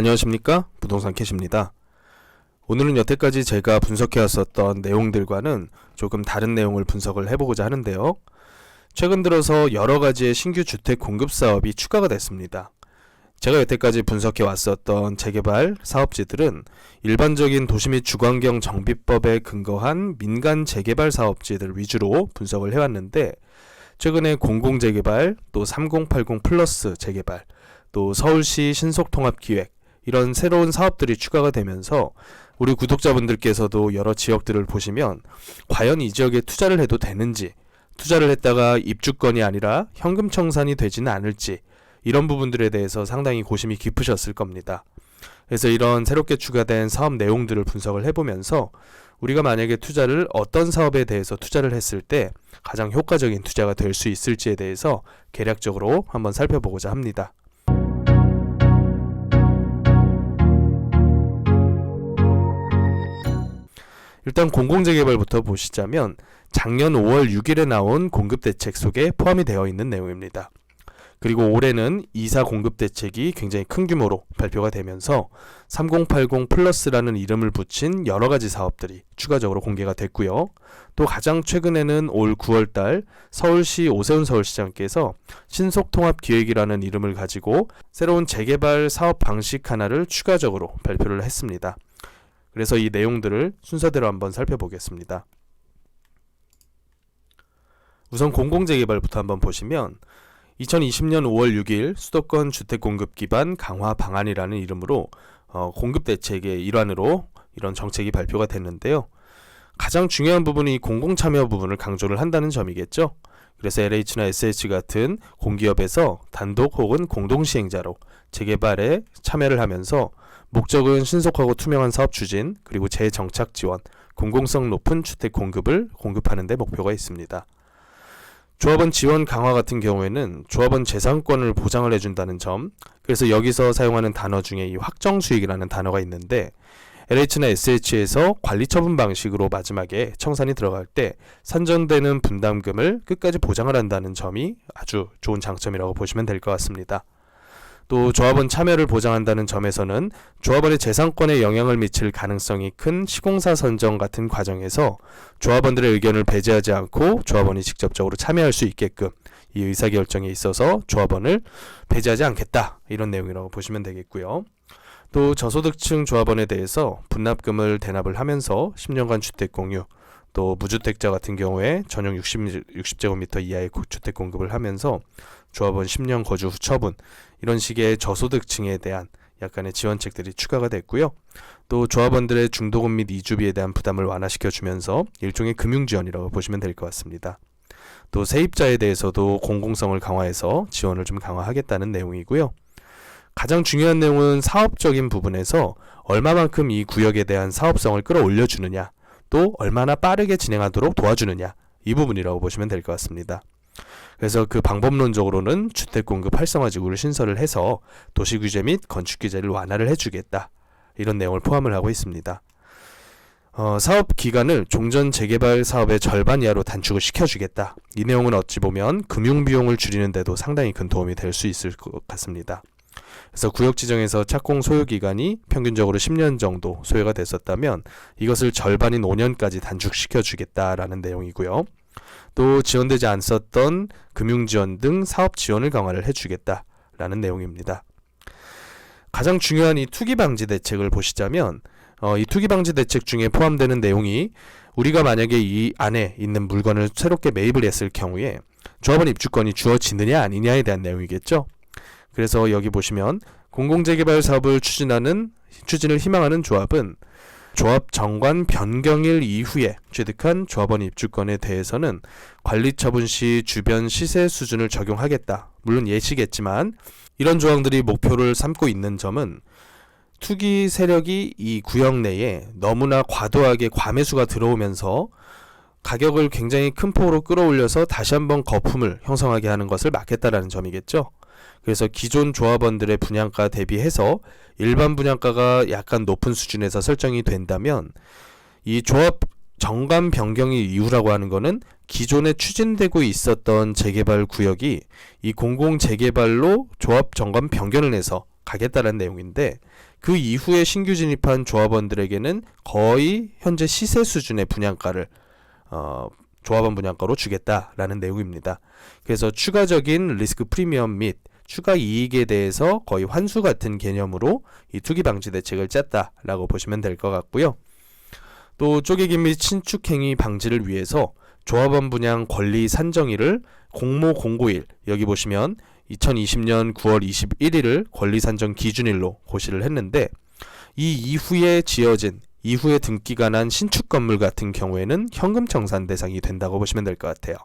안녕하십니까 부동산 캐시입니다. 오늘은 여태까지 제가 분석해 왔었던 내용들과는 조금 다른 내용을 분석을 해보고자 하는데요. 최근 들어서 여러 가지의 신규 주택 공급 사업이 추가가 됐습니다. 제가 여태까지 분석해 왔었던 재개발 사업지들은 일반적인 도시 및 주거환경 정비법에 근거한 민간 재개발 사업지들 위주로 분석을 해왔는데 최근에 공공재개발 또 3080 플러스 재개발 또 서울시 신속통합기획 이런 새로운 사업들이 추가가 되면서 우리 구독자분들께서도 여러 지역들을 보시면 과연 이 지역에 투자를 해도 되는지 투자를 했다가 입주권이 아니라 현금 청산이 되지는 않을지 이런 부분들에 대해서 상당히 고심이 깊으셨을 겁니다. 그래서 이런 새롭게 추가된 사업 내용들을 분석을 해보면서 우리가 만약에 투자를 어떤 사업에 대해서 투자를 했을 때 가장 효과적인 투자가 될 수 있을지에 대해서 계략적으로 한번 살펴보고자 합니다. 일단 공공재개발부터 보시자면 작년 5월 6일에 나온 공급대책 속에 포함이 되어 있는 내용입니다. 그리고 올해는 이사 공급 대책이 굉장히 큰 규모로 발표가 되면서 3080 플러스라는 이름을 붙인 여러 가지 사업들이 추가적으로 공개가 됐고요. 또 가장 최근에는 올 9월 달 서울시 오세훈 서울시장께서 신속통합 기획이라는 이름을 가지고 새로운 재개발 사업 방식 하나를 추가적으로 발표를 했습니다. 그래서 이 내용들을 순서대로 한번 살펴보겠습니다. 우선 공공재개발부터 한번 보시면 2020년 5월 6일 수도권 주택 공급 기반 강화 방안이라는 이름으로 어, 공급 대책의 일환으로 이런 정책이 발표가 됐는데요. 가장 중요한 부분이 공공 참여 부분을 강조를 한다는 점이겠죠. 그래서 LH나 SH 같은 공기업에서 단독 혹은 공동 시행자로 재개발에 참여를 하면서 목적은 신속하고 투명한 사업 추진 그리고 재정착 지원, 공공성 높은 주택 공급을 공급하는 데 목표가 있습니다. 조합원 지원 강화 같은 경우에는 조합원 재산권을 보장을 해준다는 점. 그래서 여기서 사용하는 단어 중에 이 확정 수익이라는 단어가 있는데 LH나 SH에서 관리 처분 방식으로 마지막에 청산이 들어갈 때 산정되는 분담금을 끝까지 보장을 한다는 점이 아주 좋은 장점이라고 보시면 될 것 같습니다. 또 조합원 참여를 보장한다는 점에서는 조합원의 재산권에 영향을 미칠 가능성이 큰 시공사 선정 같은 과정에서 조합원들의 의견을 배제하지 않고 조합원이 직접적으로 참여할 수 있게끔 이 의사결정에 있어서 조합원을 배제하지 않겠다 이런 내용이라고 보시면 되겠고요. 또 저소득층 조합원에 대해서 분납금을 대납을 하면서 10년간 주택 공유 또 무주택자 같은 경우에 전용 60, 60제곱미터 이하의 주택 공급을 하면서 조합원 10년 거주 후 처분 이런 식의 저소득층에 대한 약간의 지원책들이 추가가 됐고요. 또 조합원들의 중도금 및 이주비에 대한 부담을 완화시켜 주면서 일종의 금융 지원이라고 보시면 될 것 같습니다. 또 세입자에 대해서도 공공성을 강화해서 지원을 좀 강화하겠다는 내용이고요. 가장 중요한 내용은 사업적인 부분에서 얼마만큼 이 구역에 대한 사업성을 끌어올려 주느냐, 또 얼마나 빠르게 진행하도록 도와주느냐, 이 부분이라고 보시면 될 것 같습니다. 그래서 그 방법론적으로는 주택 공급 활성화 지구를 신설을 해서 도시 규제 및 건축 규제를 완화를 해주겠다 이런 내용을 포함을 하고 있습니다. 어, 사업 기간을 종전 재개발 사업의 절반 이하로 단축을 시켜주겠다. 이 내용은 어찌 보면 금융 비용을 줄이는데도 상당히 큰 도움이 될 수 있을 것 같습니다. 그래서 구역 지정에서 착공 소요 기간이 평균적으로 10년 정도 소요가 됐었다면 이것을 절반인 5년까지 단축시켜 주겠다라는 내용이고요. 또 지원되지 않았던 금융 지원 등 사업 지원을 강화를 해주겠다라는 내용입니다. 가장 중요한 이 투기 방지 대책을 보시자면 어, 이 투기 방지 대책 중에 포함되는 내용이 우리가 만약에 이 안에 있는 물건을 새롭게 매입을 했을 경우에 조합원 입주권이 주어지느냐 아니냐에 대한 내용이겠죠. 그래서 여기 보시면 공공재개발 사업을 추진하는 추진을 희망하는 조합은 조합 정관 변경일 이후에 취득한 조합원 입주권에 대해서는 관리 처분 시 주변 시세 수준을 적용하겠다. 물론 예시겠지만 이런 조항들이 목표를 삼고 있는 점은 투기 세력이 이 구역 내에 너무나 과도하게 과매수가 들어오면서 가격을 굉장히 큰 폭으로 끌어올려서 다시 한번 거품을 형성하게 하는 것을 막겠다라는 점이겠죠. 그래서 기존 조합원들의 분양가 대비해서 일반 분양가가 약간 높은 수준에서 설정이 된다면 이 조합 정관 변경의 이유라고 하는 것은 기존에 추진되고 있었던 재개발 구역이 이 공공 재개발로 조합 정관 변경을 해서 가겠다는 내용인데 그 이후에 신규 진입한 조합원들에게는 거의 현재 시세 수준의 분양가를 어, 조합원 분양가로 주겠다라는 내용입니다. 그래서 추가적인 리스크 프리미엄 및 추가 이익에 대해서 거의 환수 같은 개념으로 이 투기 방지 대책을 짰다라고 보시면 될 것 같고요. 또 쪼개기 및 신축 행위 방지를 위해서 조합원 분양 권리 산정일을 공모 공고일 여기 보시면 2020년 9월 21일을 권리 산정 기준일로 고시를 했는데 이 이후에 지어진 이후에 등기가 난 신축 건물 같은 경우에는 현금 청산 대상이 된다고 보시면 될 것 같아요.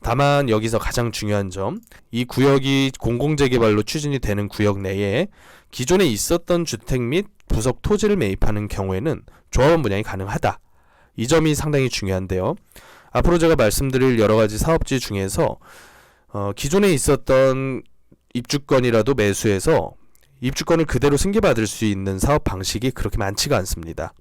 다만 여기서 가장 중요한 점, 이 구역이 공공재개발로 추진이 되는 구역 내에 기존에 있었던 주택 및 부속 토지를 매입하는 경우에는 조합원 분양이 가능하다. 이 점이 상당히 중요한데요. 앞으로 제가 말씀드릴 여러 가지 사업지 중에서 어, 기존에 있었던 입주권이라도 매수해서 입주권을 그대로 승계받을 수 있는 사업 방식이 그렇게 많지가 않습니다.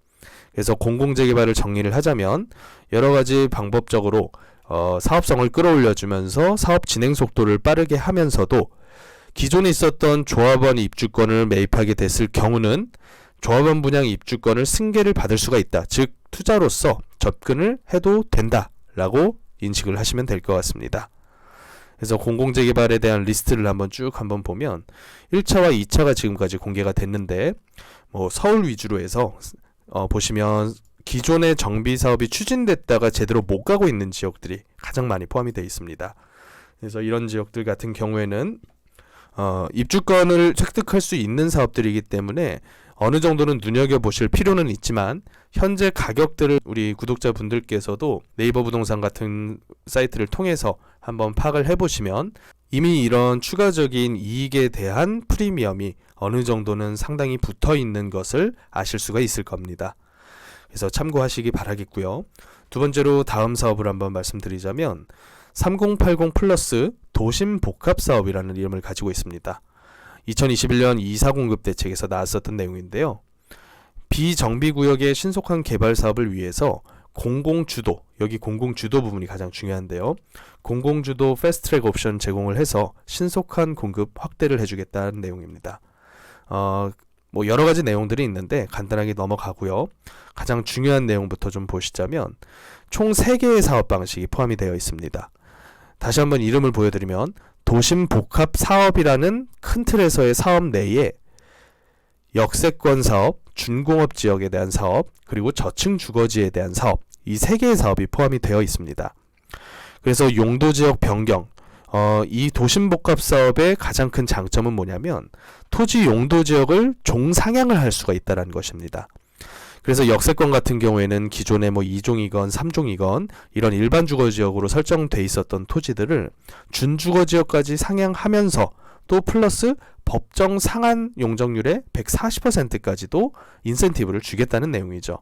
그래서 공공재개발을 정리를 하자면 여러 가지 방법적으로 어, 사업성을 끌어올려주면서 사업 진행 속도를 빠르게 하면서도 기존에 있었던 조합원 입주권을 매입하게 됐을 경우는 조합원 분양 입주권을 승계를 받을 수가 있다. 즉 투자로서 접근을 해도 된다라고 인식을 하시면 될 것 같습니다. 그래서 공공재개발에 대한 리스트를 한번 쭉 한번 보면 1차와 2차가 지금까지 공개가 됐는데 뭐 서울 위주로 해서 어, 보시면 기존의 정비 사업이 추진됐다가 제대로 못 가고 있는 지역들이 가장 많이 포함이 되어 있습니다. 그래서 이런 지역들 같은 경우에는 어, 입주권을 획득할 수 있는 사업들이기 때문에 어느 정도는 눈여겨 보실 필요는 있지만 현재 가격들을 우리 구독자분들께서도 네이버 부동산 같은 사이트를 통해서 한번 파악을 해보시면 이미 이런 추가적인 이익에 대한 프리미엄이 어느 정도는 상당히 붙어 있는 것을 아실 수가 있을 겁니다. 그래서 참고하시기 바라겠고요. 두 번째로 다음 사업을 한번 말씀드리자면 3080 플러스 도심 복합 사업이라는 이름을 가지고 있습니다. 2021년 2사 공급 대책에서 나왔었던 내용인데요. 비정비 구역의 신속한 개발 사업을 위해서 공공 주도 여기 공공 주도 부분이 가장 중요한데요. 공공 주도 패스트트랙 옵션 제공을 해서 신속한 공급 확대를 해주겠다는 내용입니다. 어, 뭐 여러 가지 내용들이 있는데 간단하게 넘어가고요. 가장 중요한 내용부터 좀 보시자면 총 3개의 사업 방식이 포함이 되어 있습니다. 다시 한번 이름을 보여드리면 도심 복합 사업이라는 큰 틀에서의 사업 내에 역세권 사업, 준공업 지역에 대한 사업, 그리고 저층 주거지에 대한 사업 이 세 개의 사업이 포함이 되어 있습니다. 그래서 용도 지역 변경, 어, 이 도심 복합 사업의 가장 큰 장점은 뭐냐면 토지 용도 지역을 종상향을 할 수가 있다는 것입니다. 그래서 역세권 같은 경우에는 기존에 뭐 2종이건 3종이건 이런 일반 주거 지역으로 설정돼 있었던 토지들을 준주거 지역까지 상향하면서 또 플러스 법정 상한 용적률의 140%까지도 인센티브를 주겠다는 내용이죠.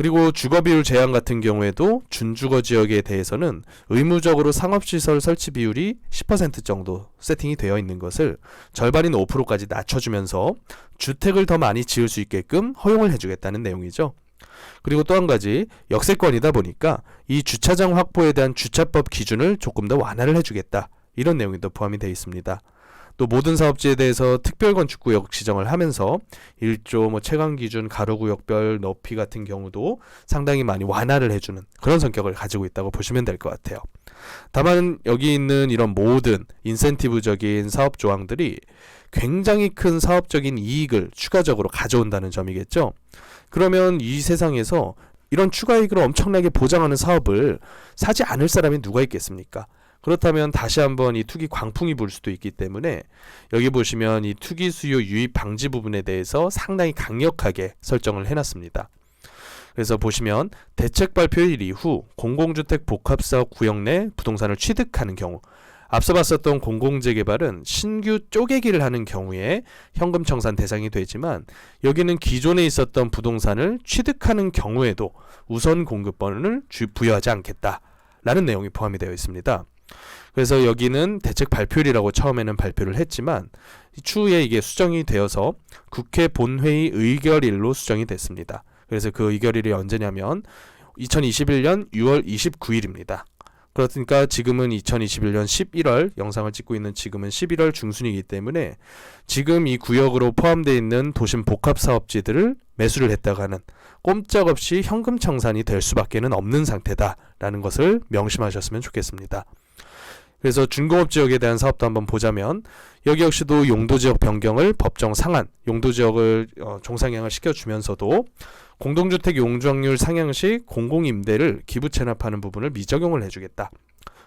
그리고 주거 비율 제한 같은 경우에도 준주거 지역에 대해서는 의무적으로 상업시설 설치 비율이 10% 정도 세팅이 되어 있는 것을 절반인 5%까지 낮춰주면서 주택을 더 많이 지을 수 있게끔 허용을 해주겠다는 내용이죠. 그리고 또 한 가지 역세권이다 보니까 이 주차장 확보에 대한 주차법 기준을 조금 더 완화를 해주겠다 이런 내용이 또 포함이 되어 있습니다. 또 모든 사업지에 대해서 특별 건축구역 지정을 하면서 1조 뭐 채광 기준 가로 구역별 높이 같은 경우도 상당히 많이 완화를 해주는 그런 성격을 가지고 있다고 보시면 될 것 같아요. 다만 여기 있는 이런 모든 인센티브적인 사업 조항들이 굉장히 큰 사업적인 이익을 추가적으로 가져온다는 점이겠죠. 그러면 이 세상에서 이런 추가 이익을 엄청나게 보장하는 사업을 사지 않을 사람이 누가 있겠습니까? 그렇다면 다시 한번 이 투기 광풍이 불 수도 있기 때문에 여기 보시면 이 투기 수요 유입 방지 부분에 대해서 상당히 강력하게 설정을 해놨습니다. 그래서 보시면 대책 발표일 이후 공공주택 복합사업 구역 내 부동산을 취득하는 경우 앞서 봤었던 공공재개발은 신규 쪼개기를 하는 경우에 현금 청산 대상이 되지만 여기는 기존에 있었던 부동산을 취득하는 경우에도 우선 공급권을 부여하지 않겠다라는 내용이 포함이 되어 있습니다. 그래서 여기는 대책 발표일이라고 처음에는 발표를 했지만 추후에 이게 수정이 되어서 국회 본회의 의결일로 수정이 됐습니다. 그래서 그 의결일이 언제냐면 2021년 6월 29일입니다. 그러니까 지금은 2021년 11월 영상을 찍고 있는 지금은 11월 중순이기 때문에 지금 이 구역으로 포함되어 있는 도심 복합 사업지들을 매수를 했다가는 꼼짝없이 현금 청산이 될 수밖에는 없는 상태다라는 것을 명심하셨으면 좋겠습니다. 그래서 준공업 지역에 대한 사업도 한번 보자면 여기 역시도 용도 지역 변경을 법정 상한 용도 지역을 어, 종상향을 시켜주면서도 공동주택 용적률 상향 시 공공임대를 기부 체납하는 부분을 미적용을 해주겠다.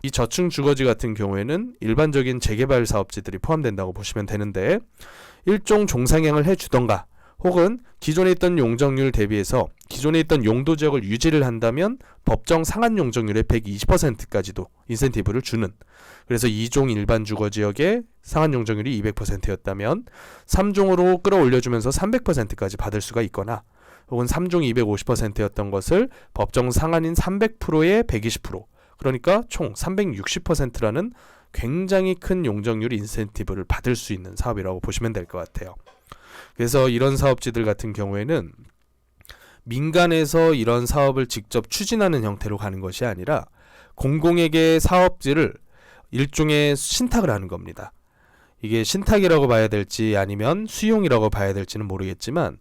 이 저층 주거지 같은 경우에는 일반적인 재개발 사업지들이 포함된다고 보시면 되는데 일종 종상향을 해주던가 혹은 기존에 있던 용적률 대비해서 기존에 있던 용도 지역을 유지를 한다면 법정 상한 용적률의 120%까지도 인센티브를 주는 그래서 2종 일반 주거 지역의 상한 용적률이 200%였다면 3종으로 끌어올려 주면서 300%까지 받을 수가 있거나 혹은 3종 250%였던 것을 법정 상한인 300%에 120% 그러니까 총 360%라는 굉장히 큰 용적률 인센티브를 받을 수 있는 사업이라고 보시면 될 것 같아요. 그래서 이런 사업지들 같은 경우에는 민간에서 이런 사업을 직접 추진하는 형태로 가는 것이 아니라 공공에게 사업지를 일종의 신탁을 하는 겁니다. 이게 신탁이라고 봐야 될지 아니면 수용이라고 봐야 될지는 모르겠지만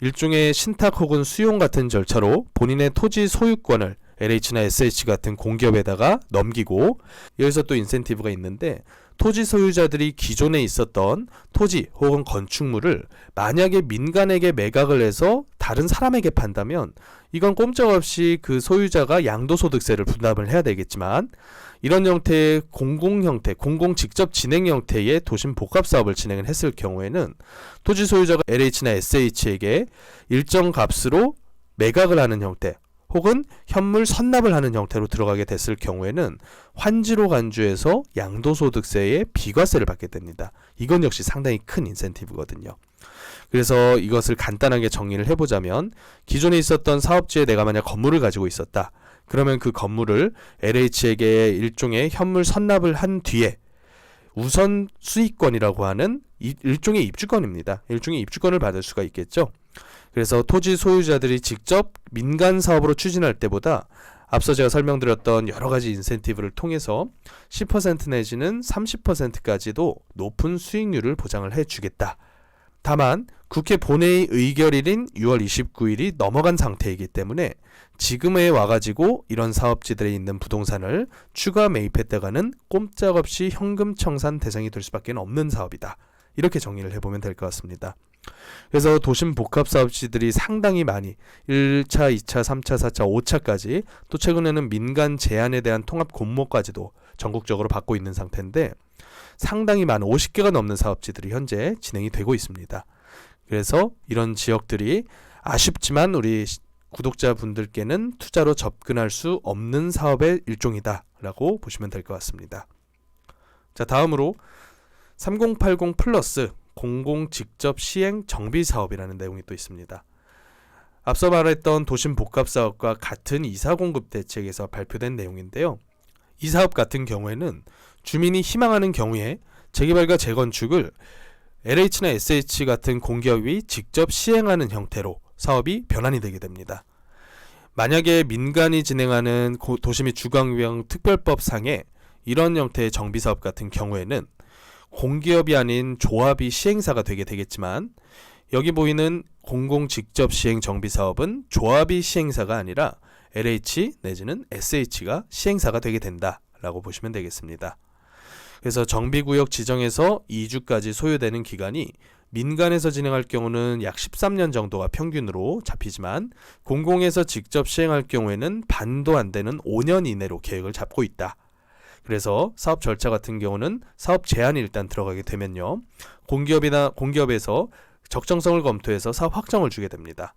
일종의 신탁 혹은 수용 같은 절차로 본인의 토지 소유권을 LH나 SH 같은 공기업에다가 넘기고 여기서 또 인센티브가 있는데 토지 소유자들이 기존에 있었던 토지 혹은 건축물을 만약에 민간에게 매각을 해서 다른 사람에게 판다면 이건 꼼짝없이 그 소유자가 양도소득세를 분담을 해야 되겠지만 이런 형태의 공공 형태, 공공 직접 진행 형태의 도심 복합 사업을 진행을 했을 경우에는 토지 소유자가 LH나 SH에게 일정 값으로 매각을 하는 형태 혹은 현물 선납을 하는 형태로 들어가게 됐을 경우에는 환지로 간주해서 양도소득세의 비과세를 받게 됩니다. 이건 역시 상당히 큰 인센티브거든요. 그래서 이것을 간단하게 정리를 해보자면 기존에 있었던 사업지에 내가 만약 건물을 가지고 있었다. 그러면 그 건물을 LH에게 일종의 현물 선납을 한 뒤에 우선 수익권이라고 하는 일종의 입주권입니다. 일종의 입주권을 받을 수가 있겠죠. 그래서 토지 소유자들이 직접 민간 사업으로 추진할 때보다 앞서 제가 설명드렸던 여러 가지 인센티브를 통해서 10% 내지는 30%까지도 높은 수익률을 보장을 해 주겠다. 다만 국회 본회의 의결일인 6월 29일이 넘어간 상태이기 때문에 지금에 와가지고 이런 사업지들에 있는 부동산을 추가 매입했다가는 꼼짝없이 현금 청산 대상이 될 수밖에 없는 사업이다. 이렇게 정리를 해보면 될 것 같습니다. 그래서 도심 복합 사업지들이 상당히 많이 1차, 2차, 3차, 4차, 5차까지 또 최근에는 민간 제한에 대한 통합 공모까지도 전국적으로 받고 있는 상태인데 상당히 많은 50개가 넘는 사업지들이 현재 진행이 되고 있습니다. 그래서 이런 지역들이 아쉽지만 우리 구독자분들께는 투자로 접근할 수 없는 사업의 일종이다라고 보시면 될 것 같습니다. 자, 다음으로 3080 플러스 공공 직접 시행 정비 사업이라는 내용이 또 있습니다. 앞서 말했던 도심 복합 사업과 같은 이사 공급 대책에서 발표된 내용인데요. 이 사업 같은 경우에는 주민이 희망하는 경우에 재개발과 재건축을 LH나 SH 같은 공기업이 직접 시행하는 형태로 사업이 변환이 되게 됩니다. 만약에 민간이 진행하는 도시 및 주거환경 특별법 상에 이런 형태의 정비 사업 같은 경우에는 공기업이 아닌 조합이 시행사가 되게 되겠지만 여기 보이는 공공 직접 시행 정비 사업은 조합이 시행사가 아니라 LH 내지는 SH가 시행사가 되게 된다라고 보시면 되겠습니다. 그래서 정비구역 지정에서 2주까지 소요되는 기간이 민간에서 진행할 경우는 약 13년 정도가 평균으로 잡히지만 공공에서 직접 시행할 경우에는 반도 안 되는 5년 이내로 계획을 잡고 있다. 그래서 사업 절차 같은 경우는 사업 제한이 일단 들어가게 되면요. 공기업이나 공기업에서 적정성을 검토해서 사업 확정을 주게 됩니다.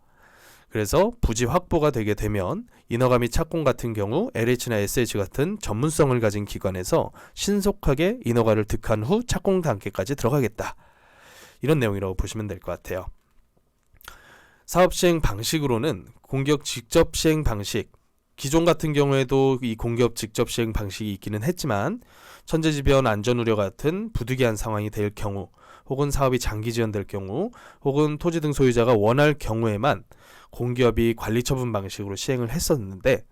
그래서 부지 확보가 되게 되면 인허가 및 착공 같은 경우 LH나 SH 같은 전문성을 가진 기관에서 신속하게 인허가를 득한 후 착공 단계까지 들어가겠다. 이런 내용이라고 보시면 될 것 같아요. 사업 시행 방식으로는 공격 직접 시행 방식, 기존 같은 경우에도 이 공기업 직접 시행 방식이 있기는 했지만 천재지변 안전 우려 같은 부득이한 상황이 될 경우 혹은 사업이 장기 지연될 경우 혹은 토지 등 소유자가 원할 경우에만 공기업이 관리 처분 방식으로 시행을 했었는데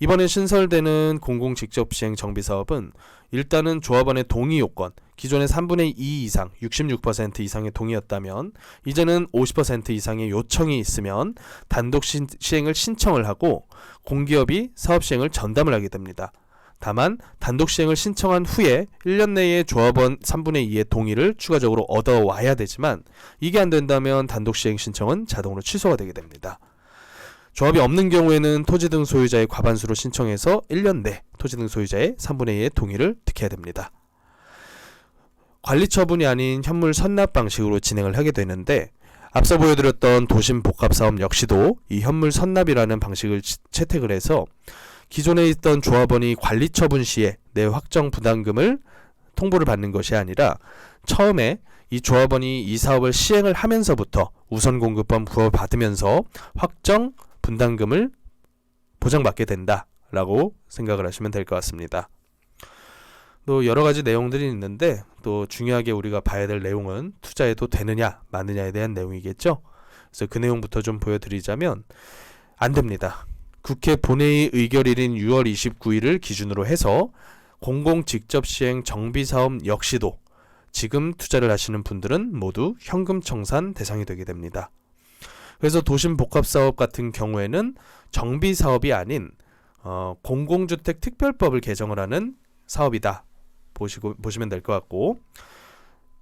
이번에 신설되는 공공 직접 시행 정비 사업은 일단은 조합원의 동의 요건 기존의 3분의 2 이상 66% 이상의 동의였다면 이제는 50% 이상의 요청이 있으면 단독 시, 시행을 신청을 하고 공기업이 사업 시행을 전담을 하게 됩니다. 다만 단독 시행을 신청한 후에 1년 내에 조합원 3분의 2의 동의를 추가적으로 얻어와야 되지만 이게 안 된다면 단독 시행 신청은 자동으로 취소가 되게 됩니다. 조합이 없는 경우에는 토지 등 소유자의 과반수로 신청해서 1년 내 토지 등 소유자의 3분의 2의 동의를 득해야 됩니다. 관리 처분이 아닌 현물 선납 방식으로 진행을 하게 되는데 앞서 보여드렸던 도심 복합 사업 역시도 이 현물 선납이라는 방식을 채택을 해서 기존에 있던 조합원이 관리 처분 시에 내 확정 부담금을 통보를 받는 것이 아니라 처음에 이 조합원이 이 사업을 시행을 하면서부터 우선 공급권 부여받으면서 확정 분담금을 보장받게 된다라고 생각을 하시면 될 것 같습니다. 또 여러 가지 내용들이 있는데 또 중요하게 우리가 봐야 될 내용은 투자해도 되느냐 마느냐에 대한 내용이겠죠. 그래서 그 내용부터 좀 보여드리자면 안 됩니다. 국회 본회의 의결일인 6월 29일을 기준으로 해서 공공 직접 시행 정비 사업 역시도 지금 투자를 하시는 분들은 모두 현금 청산 대상이 되게 됩니다. 그래서 도심 복합 사업 같은 경우에는 정비 사업이 아닌 어, 공공주택 특별법을 개정을 하는 사업이다. 보시고 보시면 될 것 같고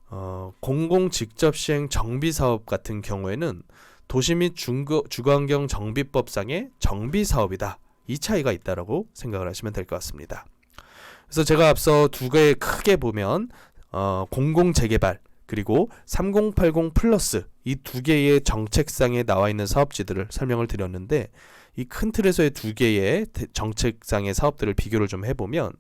어, 공공 직접 시행 정비 사업 같은 경우에는 도시 및 중거, 주거환경 정비법상의 정비 사업이다. 이 차이가 있다라고 생각을 하시면 될 것 같습니다. 그래서 제가 앞서 두 개 크게 보면 어, 공공 재개발 그리고 3080 플러스 이 두 개의 정책상에 나와 있는 사업지들을 설명을 드렸는데 이 큰 틀에서의 두 개의 정책상의 사업들을 비교를 좀 해보면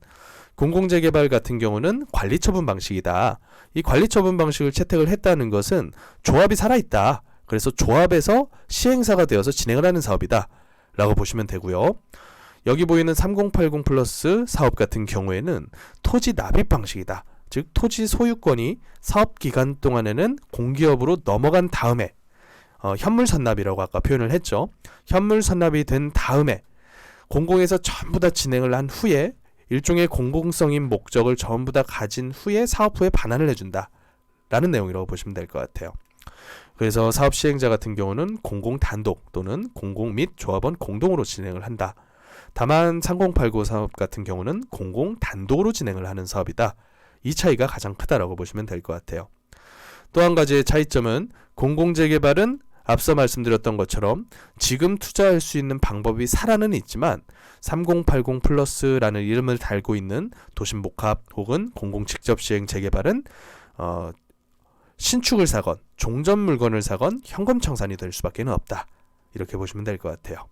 공공재개발 같은 경우는 관리처분 방식이다. 이 관리처분 방식을 채택을 했다는 것은 조합이 살아있다. 그래서 조합에서 시행사가 되어서 진행을 하는 사업이다. 라고 보시면 되고요. 여기 보이는 3080 플러스 사업 같은 경우에는 토지 납입 방식이다. 즉 토지 소유권이 사업 기간 동안에는 공기업으로 넘어간 다음에 어, 현물 선납이라고 아까 표현을 했죠. 현물 선납이 된 다음에 공공에서 전부 다 진행을 한 후에 일종의 공공성인 목적을 전부 다 가진 후에 사업 후에 반환을 해준다. 라는 내용이라고 보시면 될 것 같아요. 그래서 사업 시행자 같은 경우는 공공 단독 또는 공공 및 조합원 공동으로 진행을 한다. 다만 3089 사업 같은 경우는 공공 단독으로 진행을 하는 사업이다. 이 차이가 가장 크다라고 보시면 될 것 같아요. 또 한 가지의 차이점은 공공재개발은 앞서 말씀드렸던 것처럼 지금 투자할 수 있는 방법이 살아는 있지만 3080 플러스라는 이름을 달고 있는 도심 복합 혹은 공공 직접 시행 재개발은 어, 신축을 사건, 종전 물건을 사건 현금 청산이 될 수밖에 없다. 이렇게 보시면 될 것 같아요.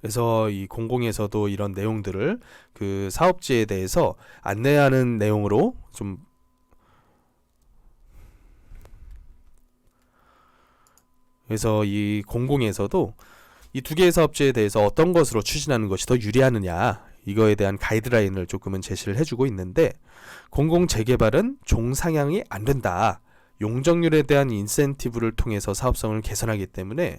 그래서 이 공공에서도 이런 내용들을 그 사업지에 대해서 안내하는 내용으로 좀 그래서 이 공공에서도 이 두 개의 사업지에 대해서 어떤 것으로 추진하는 것이 더 유리하느냐 이거에 대한 가이드라인을 조금은 제시를 해주고 있는데 공공 재개발은 종상향이 안 된다. 용적률에 대한 인센티브를 통해서 사업성을 개선하기 때문에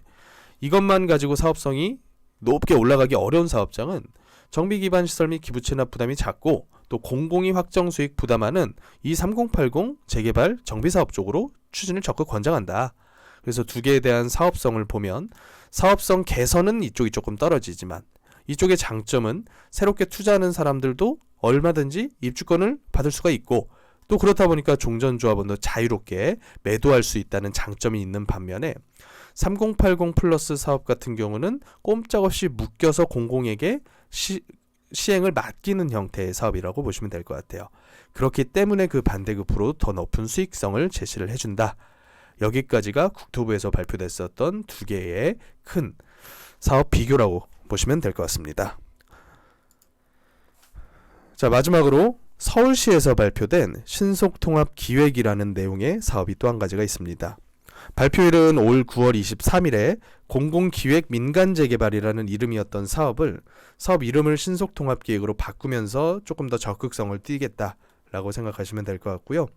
이것만 가지고 사업성이 높게 올라가기 어려운 사업장은 정비 기반 시설 및 기부 체납 부담이 작고 또 공공이 확정 수익 부담하는 이 3080 재개발 정비 사업 쪽으로 추진을 적극 권장한다. 그래서 두 개에 대한 사업성을 보면 사업성 개선은 이쪽이 조금 떨어지지만 이쪽의 장점은 새롭게 투자하는 사람들도 얼마든지 입주권을 받을 수가 있고 또 그렇다 보니까 종전조합원도 자유롭게 매도할 수 있다는 장점이 있는 반면에 3080 플러스 사업 같은 경우는 꼼짝없이 묶여서 공공에게 시, 시행을 맡기는 형태의 사업이라고 보시면 될 것 같아요. 그렇기 때문에 그 반대급으로 더 높은 수익성을 제시를 해준다. 여기까지가 국토부에서 발표됐었던 두 개의 큰 사업 비교라고 보시면 될 것 같습니다. 자, 마지막으로 서울시에서 발표된 신속통합 기획이라는 내용의 사업이 또 한 가지가 있습니다. 발표일은 올 9월 23일에 공공기획 민간재개발이라는 이름이었던 사업을 사업 이름을 신속통합기획으로 바꾸면서 조금 더 적극성을 띠겠다라고 생각하시면 될 것 같고요.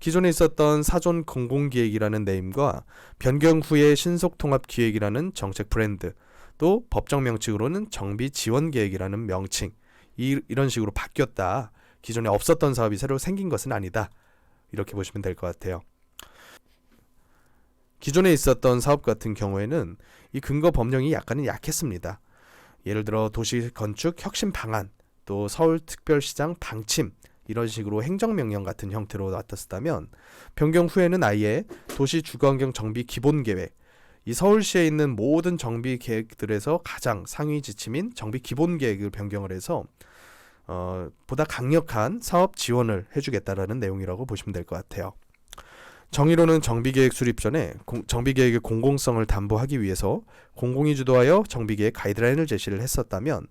기존에 있었던 사전 공공기획이라는 네임과 변경 후의 신속통합기획이라는 정책 브랜드 또 법정 명칭으로는 정비 지원 계획이라는 명칭 이, 이런 식으로 바뀌었다. 기존에 없었던 사업이 새로 생긴 것은 아니다. 이렇게 보시면 될 것 같아요. 기존에 있었던 사업 같은 경우에는 이 근거 법령이 약간은 약했습니다. 예를 들어 도시 건축 혁신 방안, 또 서울특별시장 방침 이런 식으로 행정명령 같은 형태로 나왔었다면 변경 후에는 아예 도시 주거환경 정비 기본 계획, 이 서울시에 있는 모든 정비 계획들에서 가장 상위 지침인 정비 기본 계획을 변경을 해서 어, 보다 강력한 사업 지원을 해주겠다라는 내용이라고 보시면 될 것 같아요. 정의로는 정비계획 수립 전에 공, 정비계획의 공공성을 담보하기 위해서 공공이 주도하여 정비계획 가이드라인을 제시를 했었다면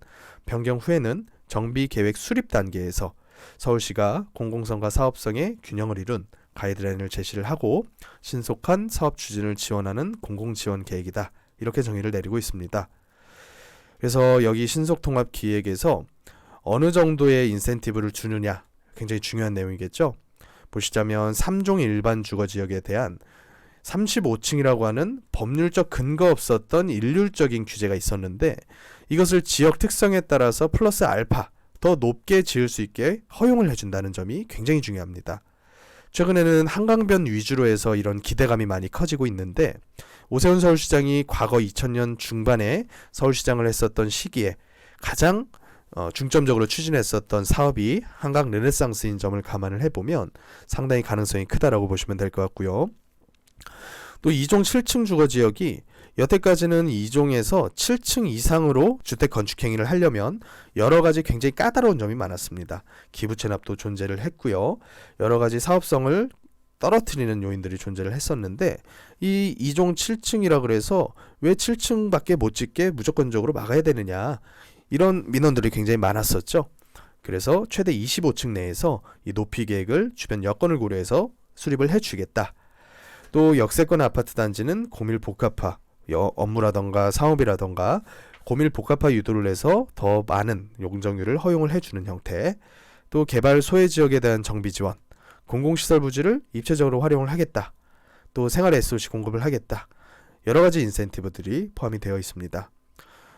변경 후에는 정비계획 수립 단계에서 서울시가 공공성과 사업성의 균형을 이룬 가이드라인을 제시를 하고 신속한 사업 추진을 지원하는 공공지원 계획이다. 이렇게 정의를 내리고 있습니다. 그래서 여기 신속통합 기획에서 어느 정도의 인센티브를 주느냐 굉장히 중요한 내용이겠죠. 보시자면 3종 일반 주거 지역에 대한 35층이라고 하는 법률적 근거 없었던 일률적인 규제가 있었는데 이것을 지역 특성에 따라서 플러스 알파 더 높게 지을 수 있게 허용을 해준다는 점이 굉장히 중요합니다. 최근에는 한강변 위주로 해서 이런 기대감이 많이 커지고 있는데 오세훈 서울시장이 과거 2000년 중반에 서울시장을 했었던 시기에 가장 어, 중점적으로 추진했었던 사업이 한강 르네상스인 점을 감안을 해보면 상당히 가능성이 크다라고 보시면 될 것 같고요. 또 2종 7층 주거 지역이 여태까지는 2종에서 7층 이상으로 주택 건축 행위를 하려면 여러 가지 굉장히 까다로운 점이 많았습니다. 기부 체납도 존재를 했고요. 여러 가지 사업성을 떨어뜨리는 요인들이 존재를 했었는데 이 2종 7층이라 그래서 왜 7층밖에 못 짓게 무조건적으로 막아야 되느냐 이런 민원들이 굉장히 많았었죠. 그래서 최대 25층 내에서 이 높이 계획을 주변 여건을 고려해서 수립을 해주겠다. 또 역세권 아파트 단지는 고밀 복합화, 여, 업무라던가 사업이라던가 고밀 복합화 유도를 해서 더 많은 용적률을 허용을 해주는 형태. 또 개발 소외 지역에 대한 정비 지원, 공공시설 부지를 입체적으로 활용을 하겠다. 또 생활 SOC 공급을 하겠다. 여러 가지 인센티브들이 포함이 되어 있습니다.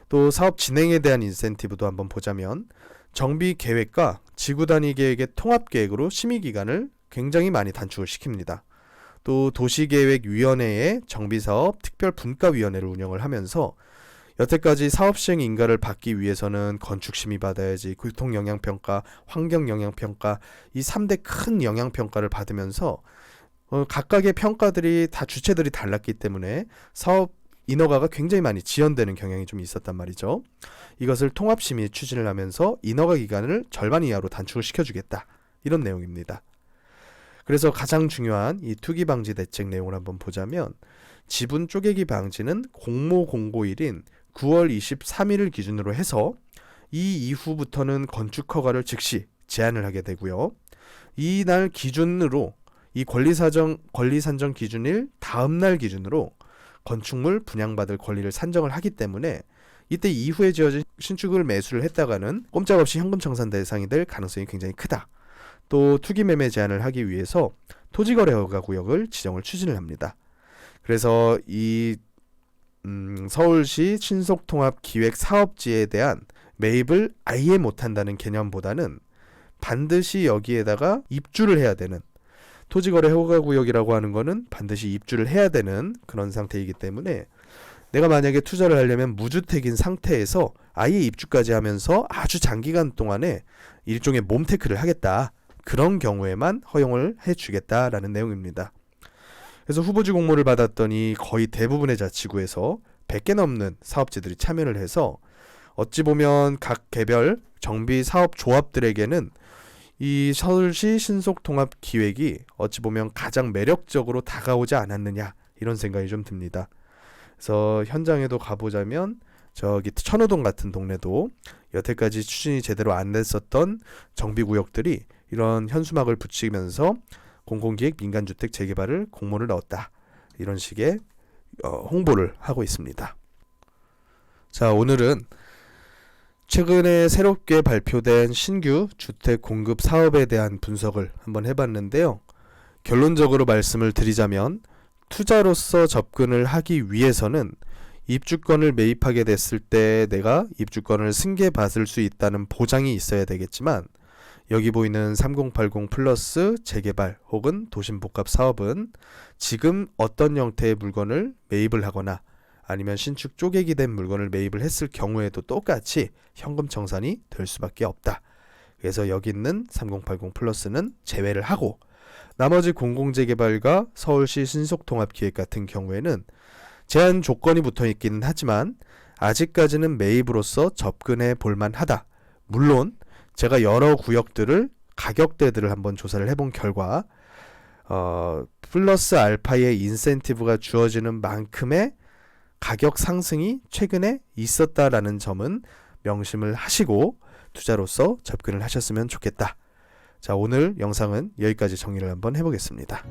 또 사업 진행에 대한 인센티브도 한번 보자면 정비 계획과 지구 단위 계획의 통합 계획으로 심의 기간을 굉장히 많이 단축을 시킵니다. 또 도시계획위원회의 정비사업 특별 분과위원회를 운영을 하면서 여태까지 사업 시행 인가를 받기 위해서는 건축 심의 받아야지 교통 영향 평가, 환경 영향 평가 이 3대 큰 영향 평가를 받으면서 어, 각각의 평가들이 다 주체들이 달랐기 때문에 사업 인허가가 굉장히 많이 지연되는 경향이 좀 있었단 말이죠. 이것을 통합심의 추진을 하면서 인허가 기간을 절반 이하로 단축을 시켜주겠다. 이런 내용입니다. 그래서 가장 중요한 이 투기 방지 대책 내용을 한번 보자면 지분 쪼개기 방지는 공모 공고일인 9월 23일을 기준으로 해서 이 이후부터는 건축 허가를 즉시 제한을 하게 되고요. 이날 기준으로 이 권리 사정 권리 산정 기준일 다음 날 기준으로 건축물 분양받을 권리를 산정을 하기 때문에 이때 이후에 지어진 신축을 매수를 했다가는 꼼짝없이 현금 청산 대상이 될 가능성이 굉장히 크다. 또 투기 매매 제한을 하기 위해서 토지거래 허가 구역을 지정을 추진을 합니다. 그래서 이 음, 서울시 신속통합 기획 사업지에 대한 매입을 아예 못한다는 개념보다는 반드시 여기에다가 입주를 해야 되는 토지거래 허가 구역이라고 하는 거는 반드시 입주를 해야 되는 그런 상태이기 때문에 내가 만약에 투자를 하려면 무주택인 상태에서 아예 입주까지 하면서 아주 장기간 동안에 일종의 몸테크를 하겠다. 그런 경우에만 허용을 해주겠다라는 내용입니다. 그래서 후보지 공모를 받았더니 거의 대부분의 자치구에서 100개 넘는 사업지들이 참여를 해서 어찌 보면 각 개별 정비 사업 조합들에게는 이 서울시 신속 통합 기획이 어찌 보면 가장 매력적으로 다가오지 않았느냐 이런 생각이 좀 듭니다. 그래서 현장에도 가보자면 저기 천호동 같은 동네도 여태까지 추진이 제대로 안 됐었던 정비구역들이 이런 현수막을 붙이면서 공공기획 민간주택 재개발을 공모를 넣었다. 이런 식의 어, 홍보를 하고 있습니다. 자, 오늘은 최근에 새롭게 발표된 신규 주택 공급 사업에 대한 분석을 한번 해봤는데요. 결론적으로 말씀을 드리자면 투자로서 접근을 하기 위해서는 입주권을 매입하게 됐을 때 내가 입주권을 승계받을 수 있다는 보장이 있어야 되겠지만 여기 보이는 3080 플러스 재개발 혹은 도심복합 사업은 지금 어떤 형태의 물건을 매입을 하거나 아니면 신축 쪼개기 된 물건을 매입을 했을 경우에도 똑같이 현금 청산이 될 수밖에 없다. 그래서 여기 있는 3080 플러스는 제외를 하고 나머지 공공재개발과 서울시 신속통합기획 같은 경우에는 제한 조건이 붙어 있기는 하지만 아직까지는 매입으로서 접근해 볼 만하다. 물론 제가 여러 구역들을 가격대들을 한번 조사를 해본 결과 어, 플러스 알파의 인센티브가 주어지는 만큼의 가격 상승이 최근에 있었다라는 점은 명심을 하시고 투자로서 접근을 하셨으면 좋겠다. 자, 오늘 영상은 여기까지 정리를 한번 해보겠습니다.